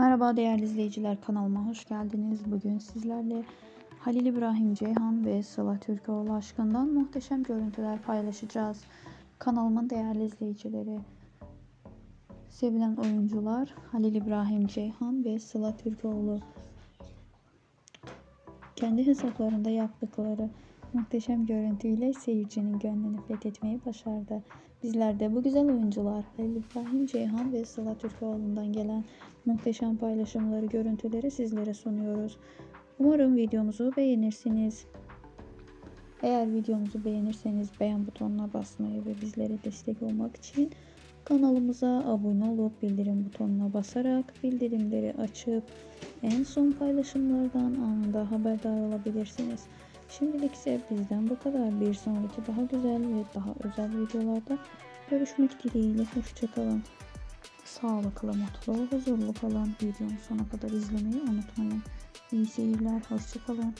Merhaba değerli izleyiciler kanalıma hoş geldiniz. Bugün sizlerle Halil İbrahim Ceyhan ve Sıla Türkoğlu aşkından muhteşem görüntüler paylaşacağız. Kanalımın değerli izleyicileri, sevilen oyuncular Halil İbrahim Ceyhan ve Sıla Türkoğlu kendi hesaplarında yaptıkları muhteşem görüntüyle seyircinin gönlünü fethetmeyi başardı. Bizler de bu güzel oyuncular Halil İbrahim Ceyhan ve Sıla Türkoğlu'ndan gelen muhteşem paylaşımları, görüntüleri sizlere sunuyoruz. Umarım videomuzu beğenirsiniz. Eğer videomuzu beğenirseniz beğen butonuna basmayı ve bizlere destek olmak için kanalımıza abone olup bildirim butonuna basarak bildirimleri açıp en son paylaşımlardan anında haberdar olabilirsiniz. Şimdilik ise bizden bu kadar. Bir sonraki daha güzel ve daha özel videolarda görüşmek dileğiyle. Hoşçakalın. Sağlıklı, mutlu, huzurlu kalın. Videomu sona kadar izlemeyi unutmayın. İyi seyirler. Hoşçakalın.